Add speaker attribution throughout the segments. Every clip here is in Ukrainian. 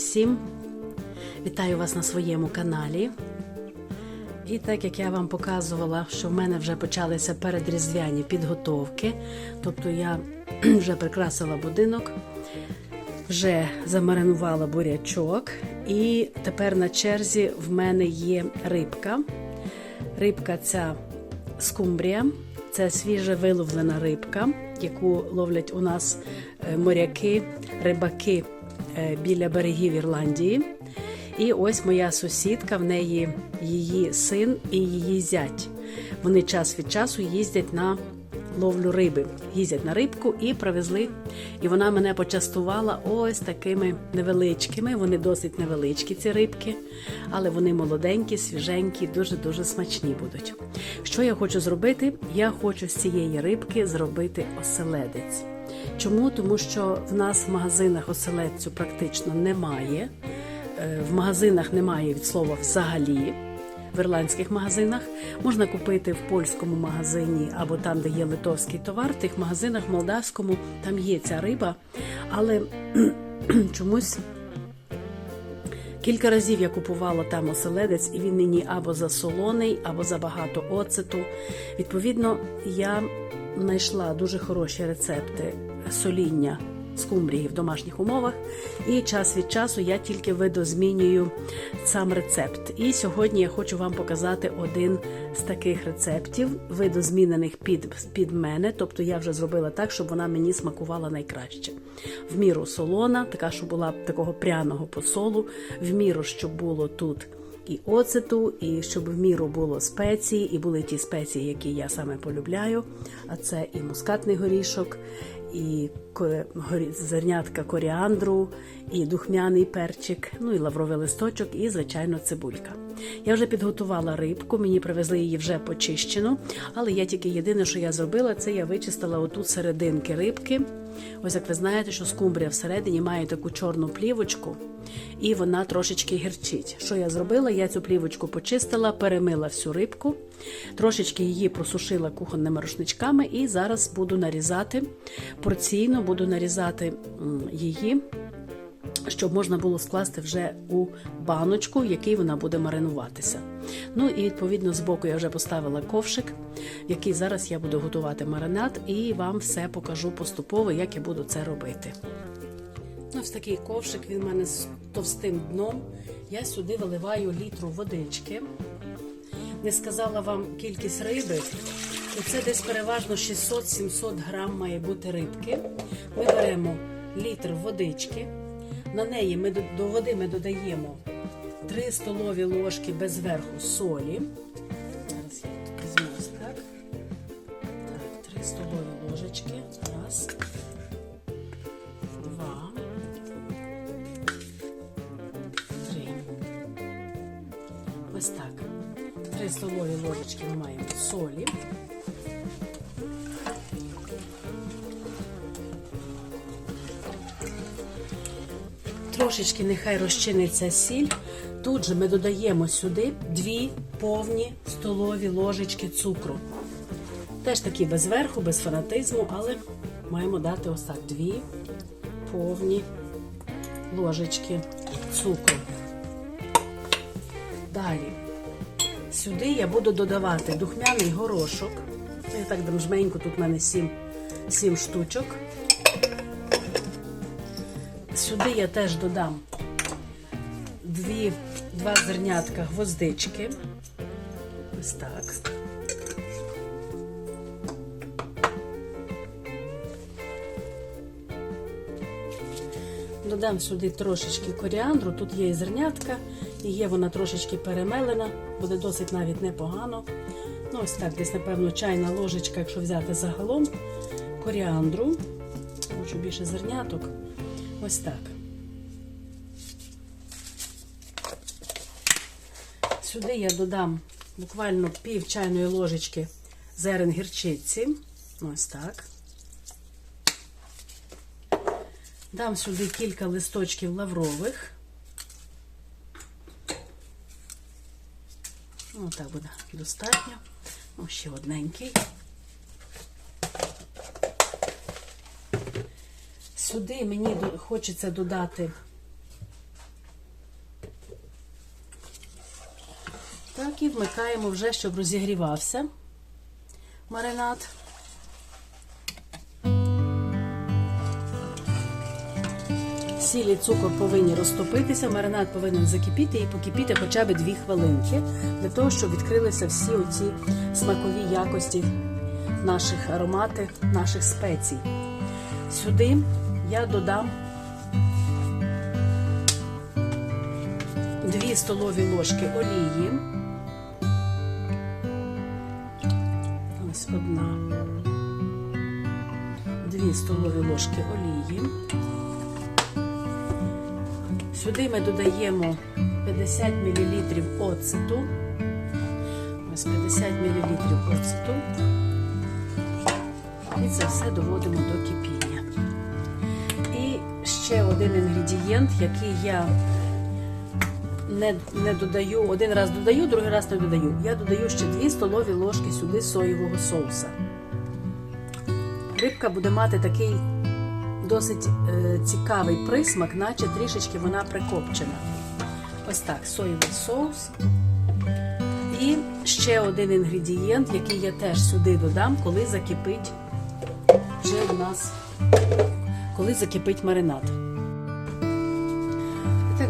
Speaker 1: всім! Вітаю вас на своєму каналі. І так як я вам показувала, що в мене вже почалися передріздвяні підготовки, тобто я вже прикрасила будинок, вже замаринувала бурячок, і тепер на черзі в мене є рибка. Рибка ця скумбрія, це свіже виловлена рибка, яку ловлять у нас е, моряки, рибаки біля берегів Ірландії. І ось моя сусідка, в неї її син і її зять. Вони час від часу їздять на ловлю риби, їздять на рибку і привезли. І вона мене почастувала ось такими невеличкими. Вони досить невеличкі, ці рибки, але вони молоденькі, свіженькі, дуже-дуже смачні будуть. Що я хочу зробити? Я хочу з цієї рибки зробити оселедець. Чому? Тому що в нас в магазинах оселедцю практично немає. Е, В магазинах немає від слова взагалі. В ірландських магазинах можна купити в польському магазині або там, де є литовський товар. В тих магазинах в молдавському там є ця риба, але чомусь Кілька разів я купувала там оселедець, і він мені або засолоний, або забагато оцету. Відповідно, я знайшла дуже хороші рецепти соління скумбрії в домашніх умовах, і час від часу я тільки видозмінюю сам рецепт. І сьогодні я хочу вам показати один з таких рецептів, видозмінених під, під мене. Тобто я вже зробила так, щоб вона мені смакувала найкраще. В міру солона, така, щоб була такого пряного посолу, в міру, щоб було тут. І оцету, і щоб в міру було спеції, і були ті спеції, які я саме полюбляю. А це і мускатний горішок, і зернятка коріандру, і духмяний перчик, ну і лавровий листочок, і звичайно цибулька. Я вже підготувала рибку, мені привезли її вже почищену, але я тільки єдине, що я зробила, це я вичистила отут серединки рибки. Ось як ви знаєте, що скумбрія всередині має таку чорну плівочку, і вона трошечки гірчить. Що я зробила? Я цю плівочку почистила, перемила всю рибку, трошечки її просушила кухонними рушничками, і зараз буду нарізати порційно, буду нарізати її. Щоб можна було скласти вже у баночку, в якій вона буде маринуватися. Ну і відповідно з боку я вже поставила ковшик, в який зараз я буду готувати маринад, і вам все покажу поступово, як я буду це робити. Ну, ось такий ковшик, він в мене з товстим дном. Я сюди виливаю літру водички. Не сказала вам кількість риби. І це десь переважно 600-700 грам має бути рибки. Ми беремо літр водички. На неї ми до- води ми додаємо 3 столові ложки без верху солі. Трошечки нехай розчиниться сіль. Тут же ми додаємо сюди дві повні столові ложечки цукру. Теж такі без верху, без фанатизму, але маємо дати ось так дві повні ложечки цукру. Далі. Сюди я буду додавати духмяний горошок. Ну, Я так дружменько, тут в мене 7, 7 штучок. Сюди я теж додам дві, два зернятка гвоздички. Ось так. Додам сюди трошечки коріандру. Тут є і зернятка, і є вона трошечки перемелена, буде досить навіть непогано. Ну, ось так, десь, напевно, чайна ложечка, якщо взяти загалом, коріандру. Хочу більше зерняток. Ось так. Сюди я додам буквально пів чайної ложечки зерен гірчиці. Ось так. Дам сюди кілька листочків лаврових. Ну, так буде достатньо. О, ще одненький. Сюди мені хочеться додати так і вмикаємо вже, щоб розігрівався маринад. Сіль цукор повинні розтопитися, маринад повинен закипіти і покипіти хоча б 2 хвилинки, для того, щоб відкрилися всі оці смакові якості наших аромати, наших спецій. Сюди я додам 2 столові ложки олії. Ось одна. 2 столові ложки олії. Сюди ми додаємо 50 мл оцету. Ось 50 мл оцету. І це все доводимо до кипіння. Ще один інгредієнт, який я не, не додаю, один раз додаю, другий раз не додаю. Я додаю ще 2 столові ложки сюди соєвого соуса. Рибка буде мати такий досить е, цікавий присмак, наче трішечки вона прикопчена. Ось так, соєвий соус. І ще один інгредієнт, який я теж сюди додам, коли закипить вже у нас, коли закипить маринад.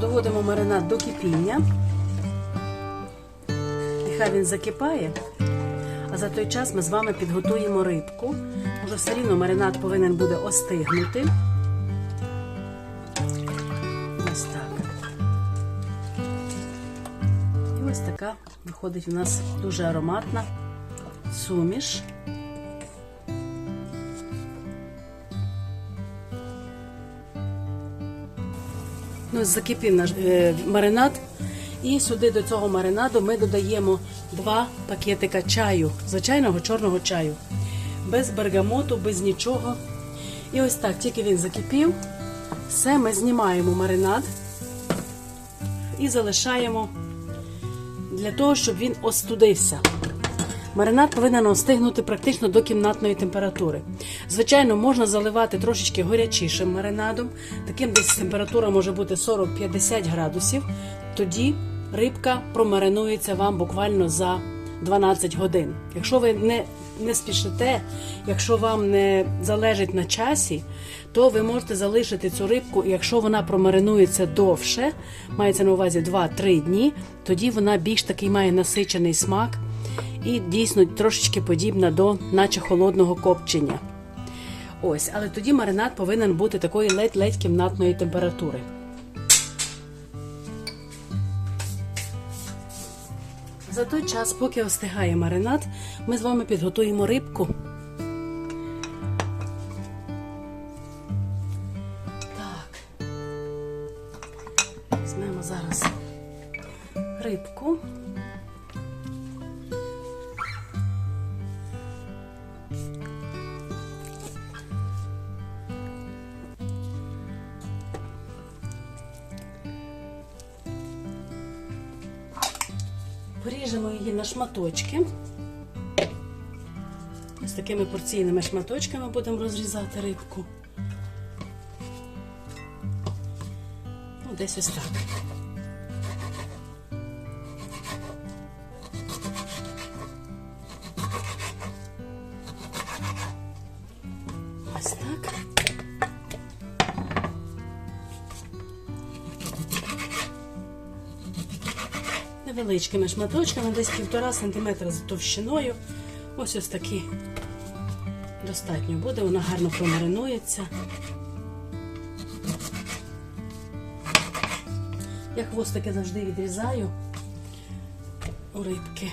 Speaker 1: Доводимо маринад до кипіння. Нехай він закипає. А за той час ми з вами підготуємо рибку. Вже все рівно маринад повинен буде остигнути. Ось так. І ось така виходить у нас дуже ароматна суміш. Ну, закипів наш е, маринад. І сюди до цього маринаду ми додаємо два пакетика чаю, звичайного чорного чаю. Без бергамоту, без нічого. І ось так, тільки він закипів, все ми знімаємо маринад і залишаємо для того, щоб він остудився. Маринад повинен остигнути практично до кімнатної температури. Звичайно, можна заливати трошечки горячішим маринадом. Таким десь температура може бути 40-50 градусів. Тоді рибка промаринується вам буквально за 12 годин. Якщо ви не, не спішите, якщо вам не залежить на часі, то ви можете залишити цю рибку, і якщо вона промаринується довше, мається на увазі 2-3 дні, тоді вона більш такий має насичений смак і дійсно трошечки подібна до наче холодного копчення. Ось, але тоді маринад повинен бути такої ледь-ледь кімнатної температури. За той час, поки остигає маринад, ми з вами підготуємо рибку. Шматочки. Ось такими порційними шматочками будемо розрізати рибку. Ну, десь ось так. Невеличкими шматочками, десь півтора сантиметра за товщиною. Ось ось такі достатньо буде, вона гарно промаринується. Я хвостики завжди відрізаю у рибки.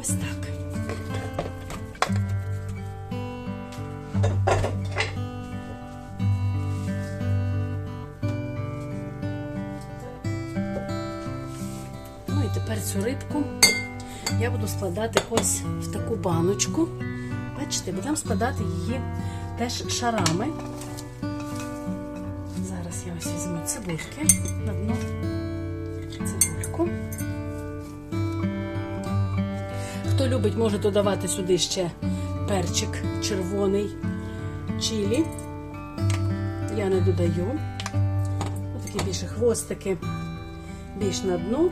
Speaker 1: Ось так. Ну і тепер цю рибку я буду складати ось в таку баночку. Бачите, будемо складати її теж шарами. Цибульки на дно. Цибульку. Хто любить, може додавати сюди ще перчик червоний чилі. Я не додаю. Ось такі більше хвостики більш на дну.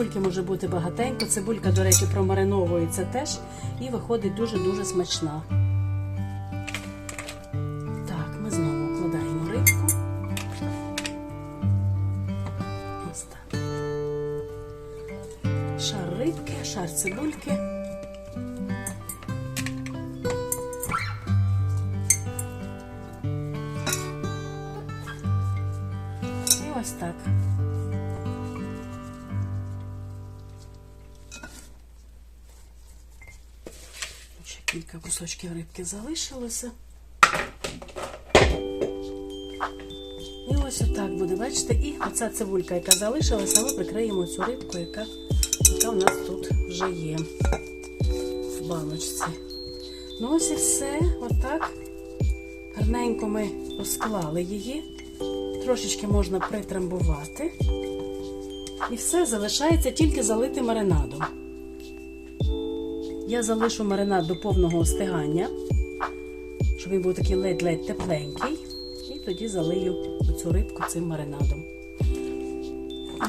Speaker 1: Цибульки може бути багатенько. Цибулька, до речі, промариновується теж і виходить дуже-дуже смачна. Ще кілька кусочків рибки залишилося. І ось отак буде, бачите, і оця цибулька, яка залишилася, ми прикриємо цю рибку, яка, яка у нас тут вже є в баночці. Ну ось і все, отак. Гарненько ми розклали її. Трошечки можна притрамбувати. І все залишається тільки залити маринадом. Я залишу маринад до повного остигання, щоб він був такий ледь-ледь тепленький. І тоді залию цю рибку цим маринадом.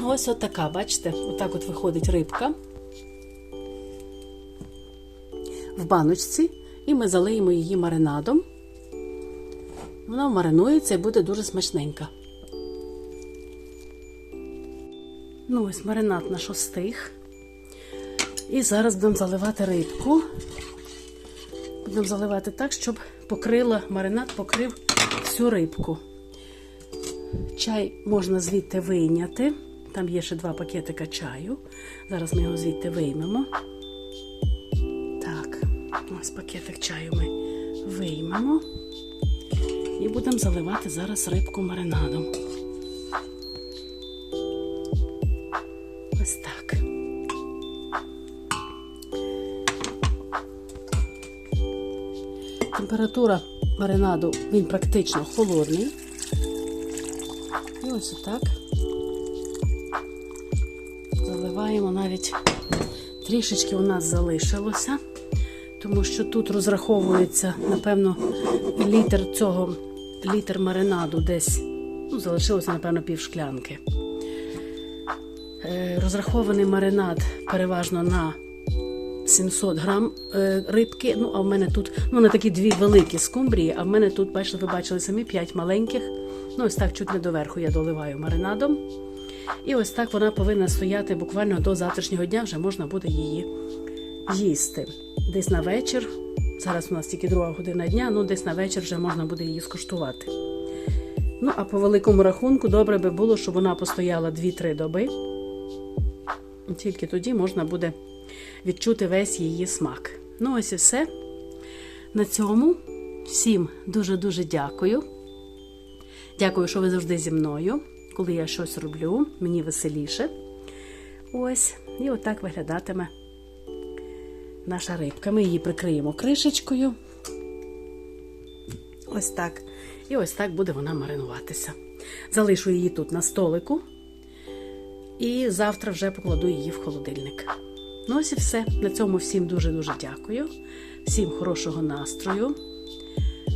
Speaker 1: Ось от така, бачите, отак от виходить рибка в баночці, і ми залиємо її маринадом. Вона маринується і буде дуже смачненька. Ну, ось маринад наш остиг. І зараз будемо заливати рибку. Будемо заливати так, щоб покрила маринад, покрив всю рибку. Чай можна звідти вийняти. Там є ще два пакетика чаю. Зараз ми його звідти виймемо. Так, ось пакетик чаю ми виймемо. І будемо заливати зараз рибку маринадом. Температура маринаду він практично холодний. І ось отак. Заливаємо навіть трішечки у нас залишилося, тому що тут розраховується, напевно, літр цього, літр маринаду десь, ну, залишилося, напевно, пів шклянки. Е, Розрахований маринад переважно на 700 грам е, рибки. Ну, а в мене тут ну, на такі дві великі скумбрії, а в мене тут, бачили, ви бачили самі 5 маленьких. Ну, ось так чуть не доверху я доливаю маринадом. І ось так вона повинна стояти буквально до завтрашнього дня, вже можна буде її їсти. Десь на вечір. Зараз у нас тільки друга година дня, ну десь на вечір вже можна буде її скуштувати. Ну, а по великому рахунку, добре би було, щоб вона постояла 2-3 доби. Тільки тоді можна буде відчути весь її смак. Ну, ось і все. На цьому всім дуже-дуже дякую. Дякую, що ви завжди зі мною. Коли я щось роблю, мені веселіше. Ось, і отак виглядатиме наша рибка. Ми її прикриємо кришечкою. Ось так. І ось так буде вона маринуватися. Залишу її тут на столику. І завтра вже покладу її в холодильник. Ну, ось і все. На цьому всім дуже-дуже дякую. Всім хорошого настрою.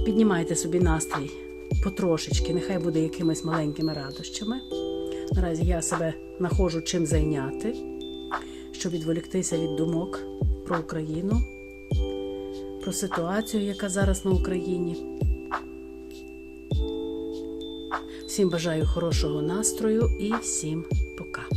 Speaker 1: Піднімайте собі настрій потрошечки, нехай буде якимись маленькими радощами. Наразі я себе знаходжу чим зайняти, щоб відволіктися від думок про Україну, про ситуацію, яка зараз на Україні. Всім бажаю хорошого настрою і всім пока.